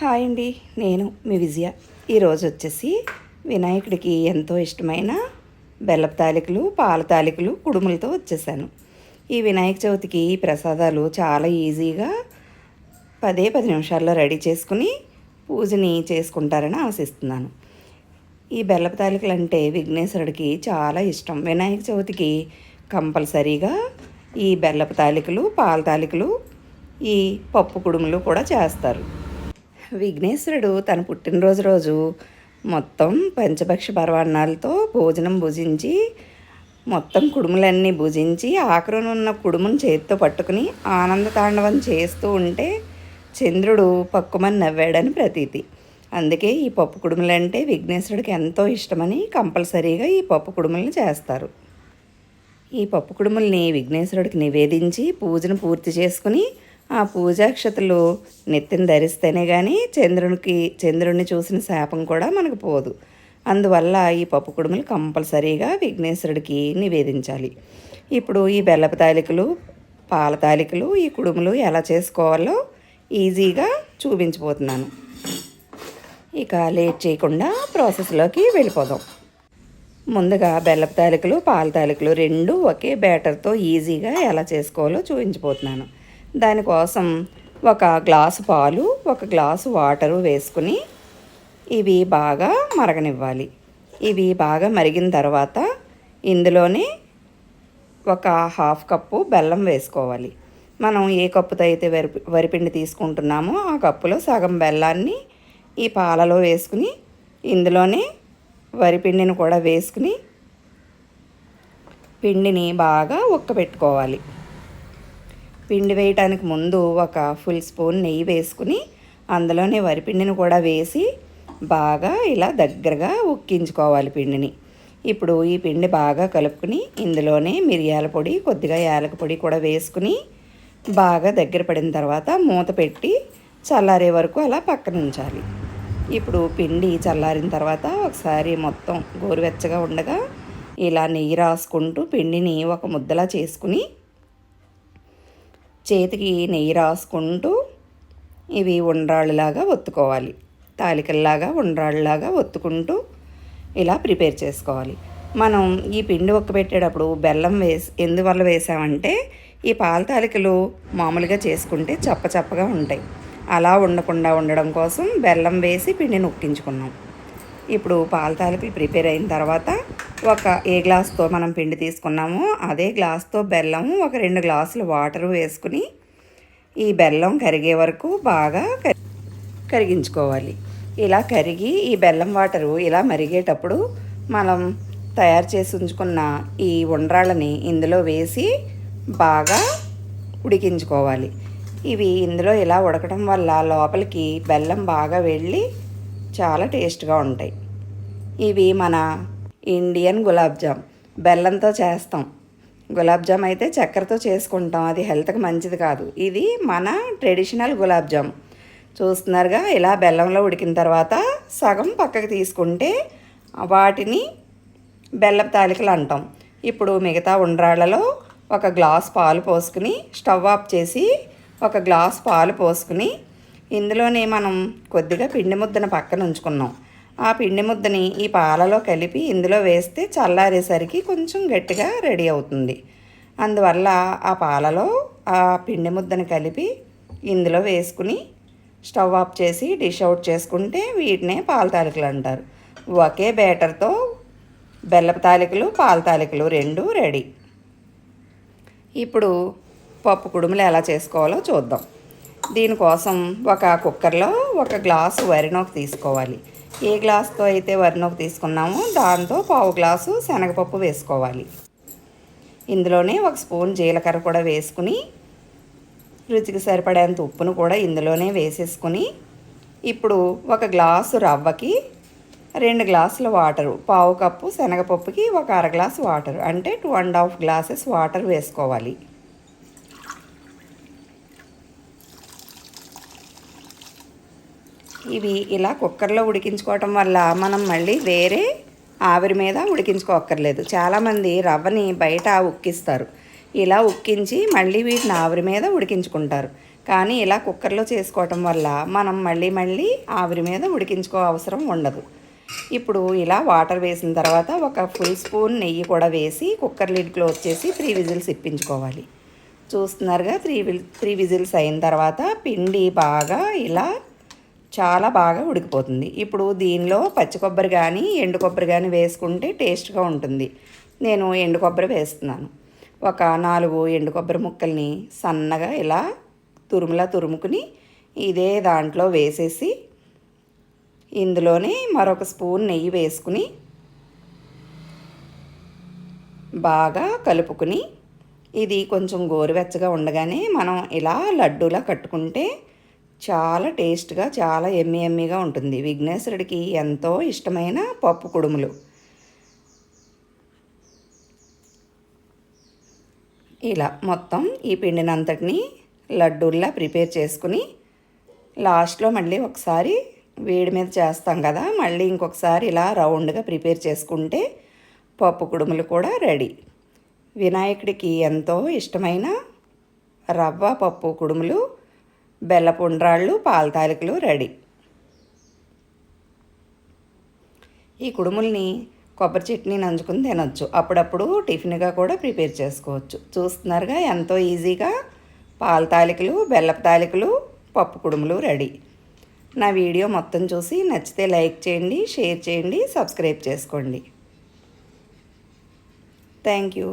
Hi అండి నేను మీ విజయ. ఈరోజు వచ్చేసి వినాయకుడికి ఎంతో ఇష్టమైన బెల్లపు తాలికలు పాల తాలికలు కుడుములతో వచ్చేసాను. ఈ వినాయక చవితికి ప్రసాదాలు చాలా ఈజీగా పదే పది నిమిషాల్లో రెడీ చేసుకుని పూజని చేసుకుంటారని ఆశిస్తున్నాను. ఈ బెల్లపు తాలికలు అంటే విఘ్నేశ్వరుడికి చాలా ఇష్టం. వినాయక చవితికి కంపల్సరీగా ఈ బెల్లపు తాలికలు పాల తాలికలు ఈ పప్పు కుడుములు కూడా చేస్తారు. విఘ్నేశ్వరుడు తన పుట్టినరోజు రోజు మొత్తం పంచభక్ష పరవాణాలతో భోజనం భుజించి మొత్తం కుడుములన్నీ భుజించి ఆఖరునున్న కుడుమును చేతితో పట్టుకుని ఆనంద తాండవం చేస్తూ ఉంటే చంద్రుడు పక్కుమని నవ్వాడని ప్రతీతి. అందుకే ఈ పప్పు కుడుములంటే విఘ్నేశ్వరుడికి ఎంతో ఇష్టమని కంపల్సరీగా ఈ పప్పు కుడుములను చేస్తారు. ఈ పప్పు కుడుముల్ని విఘ్నేశ్వరుడికి నివేదించి పూజను పూర్తి చేసుకుని ఆ పూజాక్షతలు నెత్తిని ధరిస్తేనే కానీ చంద్రునికి చంద్రుడిని చూసిన శాపం కూడా మనకు పోదు. అందువల్ల ఈ పప్పు కుడుములు కంపల్సరీగా విఘ్నేశ్వరుడికి నివేదించాలి. ఇప్పుడు ఈ బెల్లపు తాలికలు పాల తాలికలు ఈ కుడుములు ఎలా చేసుకోవాలో ఈజీగా చూపించబోతున్నాను. ఇక లేట్ చేయకుండా ప్రాసెస్లోకి వెళ్ళిపోదాం. ముందుగా బెల్లపు తాలికలు పాల తాలికలు రెండు ఒకే బ్యాటర్తో ఈజీగా ఎలా చేసుకోవాలో చూపించిపోతున్నాను దానికోసం ఒక గ్లాసు పాలు ఒక గ్లాసు వాటరు వేసుకుని ఇవి బాగా మరగనివ్వాలి. ఇవి బాగా మరిగిన తర్వాత ఇందులోనే ఒక హాఫ్ కప్పు బెల్లం వేసుకోవాలి. మనం ఏ కప్పుతో అయితే వరి వరిపిండి తీసుకుంటున్నామో ఆ కప్పులో సగం బెల్లాన్ని ఈ పాలలో వేసుకుని ఇందులోనే వరిపిండిని కూడా వేసుకుని పిండిని బాగా ఉక్కబెట్టుకోవాలి పిండి వేయటానికి ముందు ఒక ఫుల్ స్పూన్ నెయ్యి వేసుకుని అందులోనే వరిపిండిని కూడా వేసి బాగా ఇలా దగ్గరగా ఉక్కించుకోవాలి పిండిని. ఇప్పుడు ఈ పిండి బాగా కలుపుకుని ఇందులోనే మిరియాల పొడి కొద్దిగా యాలక పొడి కూడా వేసుకుని బాగా దగ్గర పడిన తర్వాత మూత పెట్టి చల్లారే వరకు అలా పక్కన ఉంచాలి. ఇప్పుడు పిండి చల్లారిన తర్వాత ఒకసారి మొత్తం గోరువెచ్చగా ఉండగా ఇలా నెయ్యి రాసుకుంటూ పిండిని ఒక ముద్దలా చేసుకుని చేతికి నెయ్యి రాసుకుంటూ ఇవి ఉండ్రాళ్ళలాగా ఒత్తుకోవాలి. తాలికల్లాగా ఉండ్రాళ్ళలాగా ఒత్తుకుంటూ ఇలా ప్రిపేర్ చేసుకోవాలి. మనం ఈ పిండి ఉక్కబెట్టేటప్పుడు బెల్లం వేసి ఎందువల్ల వేసామంటే ఈ పాల తాలికలు మామూలుగా చేసుకుంటే చప్ప చప్పగా ఉంటాయి. అలా ఉండకుండా ఉండడం కోసం బెల్లం వేసి పిండిని ఉక్కించుకున్నాం. ఇప్పుడు పాల తాలికలు ప్రిపేర్ అయిన తర్వాత ఒక ఏ గ్లాస్తో మనం పిండి తీసుకున్నామో అదే గ్లాస్తో బెల్లం ఒక రెండు గ్లాసులు వాటర్ వేసుకుని ఈ బెల్లం కరిగే వరకు బాగా కరిగించుకోవాలి. ఇలా కరిగి ఈ బెల్లం వాటరు ఇలా మరిగేటప్పుడు మనం తయారు చేసి ఉంచుకున్న ఈ ఉండ్రాళ్ళని ఇందులో వేసి బాగా ఉడికించుకోవాలి. ఇవి ఇందులో ఇలా ఉడకడం వల్ల లోపలికి బెల్లం బాగా వెళ్ళి చాలా టేస్ట్గా ఉంటాయి. ఇవి మన ఇండియన్ గులాబ్ జామ్. బెల్లంతో చేస్తాం. గులాబ్ జామ్ అయితే చక్కెరతో చేసుకుంటాం. అది హెల్త్కి మంచిది కాదు. ఇది మన ట్రెడిషనల్ గులాబ్ జామ్. చూస్తున్నారుగా ఇలా బెల్లంలో ఉడికిన తర్వాత సగం పక్కకి తీసుకుంటే వాటిని బెల్లపు తాలికలు అంటాం. ఇప్పుడు మిగతా ఉండ్రాళ్ళలో ఒక గ్లాస్ పాలు పోసుకుని స్టవ్ ఆఫ్ చేసి ఒక గ్లాస్ పాలు పోసుకుని ఇందులోనే మనం కొద్దిగా పిండి ముద్దను పక్కన ఉంచుకున్నాం. ఆ పిండి ముద్దని ఈ పాలలో కలిపి ఇందులో వేస్తే చల్లారేసరికి కొంచెం గట్టిగా రెడీ అవుతుంది. అందువల్ల ఆ పాలలో ఆ పిండి ముద్దను కలిపి ఇందులో వేసుకుని స్టవ్ ఆఫ్ చేసి డిష్ అవుట్ చేసుకుంటే వీటినే పాల తాలికలు అంటారు. ఒకే బ్యాటర్తో బెల్లపు తాలికలు పాల తాలికలు రెండు రెడీ. ఇప్పుడు పప్పు కుడుములు ఎలా చేసుకోవాలో చూద్దాం. దీనికోసం ఒక కుక్కర్లో ఒక గ్లాసు వరినోకు తీసుకోవాలి. ఏ గ్లాస్తో అయితే వరినోకు తీసుకున్నామో దాంతో పావు గ్లాసు శనగపప్పు వేసుకోవాలి. ఇందులోనే ఒక స్పూన్ జీలకర్ర కూడా వేసుకుని రుచికి సరిపడేంత ఉప్పును కూడా ఇందులోనే వేసేసుకుని ఇప్పుడు ఒక గ్లాసు రవ్వకి రెండు గ్లాసుల వాటరు పావు కప్పు శనగపప్పుకి ఒక అర గ్లాసు వాటర్ అంటే two and half glasses water వేసుకోవాలి. ఇవి ఇలా కుక్కర్లో ఉడికించుకోవటం వల్ల మనం మళ్ళీ వేరే ఆవిరి మీద ఉడికించుకోక్కర్లేదు. చాలామంది రవ్వని బయట ఉక్కిస్తారు. ఇలా ఉక్కించి మళ్ళీ వీటిని ఆవిరి మీద ఉడికించుకుంటారు. కానీ ఇలా కుక్కర్లో చేసుకోవటం వల్ల మనం మళ్ళీ మళ్ళీ ఆవిరి మీద ఉడికించుకో అవసరం ఉండదు. ఇప్పుడు ఇలా వాటర్ వేసిన తర్వాత ఒక ఫుల్ స్పూన్ నెయ్యి కూడా వేసి కుక్కర్ లిడ్ క్లోజ్ చేసి త్రీ విజిల్స్ ఇప్పించుకోవాలి. చూస్తున్నారుగా త్రీ విల్ త్రీ విజిల్స్ అయిన తర్వాత పిండి బాగా ఇలా చాలా బాగా ఉడికిపోతుంది. ఇప్పుడు దీనిలో పచ్చి కొబ్బరి కానీ ఎండు కొబ్బరి కానీ వేసుకుంటే టేస్ట్గా ఉంటుంది. నేను ఎండు కొబ్బరి వేస్తున్నాను. ఒక నాలుగు ఎండు కొబ్బరి ముక్కల్ని సన్నగా ఇలా తురుములా తురుముకుని ఇదే దాంట్లో వేసేసి ఇందులోనే మరొక స్పూన్ నెయ్యి వేసుకుని బాగా కలుపుకుని ఇది కొంచెం గోరువెచ్చగా ఉండగానే మనం ఇలా లడ్డూలా కట్టుకుంటే చాలా టేస్ట్గా చాలా ఎమ్మి ఎమ్మిగా ఉంటుంది. విఘ్నేశ్వరుడికి ఎంతో ఇష్టమైన పప్పు కుడుములు. ఇలా మొత్తం ఈ పిండినంతటిని లడ్డూల్లా ప్రిపేర్ చేసుకుని లాస్ట్లో మళ్ళీ ఒకసారి వేడి మీద చేస్తాం కదా మళ్ళీ ఇంకొకసారి ఇలా రౌండ్గా ప్రిపేర్ చేసుకుంటే పప్పు కుడుములు కూడా రెడీ. వినాయకుడికి ఎంతో ఇష్టమైన రవ్వ పప్పు కుడుములు బెల్లపు ఉండ్రాళ్ళు పాల తాలికలు రెడీ. ఈ కుడుముల్ని కొబ్బరి చట్నీ నంచుకుని తినొచ్చు. అప్పుడప్పుడు టిఫిన్గా కూడా ప్రిపేర్ చేసుకోవచ్చు. చూస్తున్నారుగా ఎంతో ఈజీగా పాల తాలికలు బెల్లపు తాలికలు పప్పు కుడుములు రెడీ. నా వీడియో మొత్తం చూసి నచ్చితే లైక్ చేయండి షేర్ చేయండి సబ్స్క్రైబ్ చేసుకోండి. Thank you.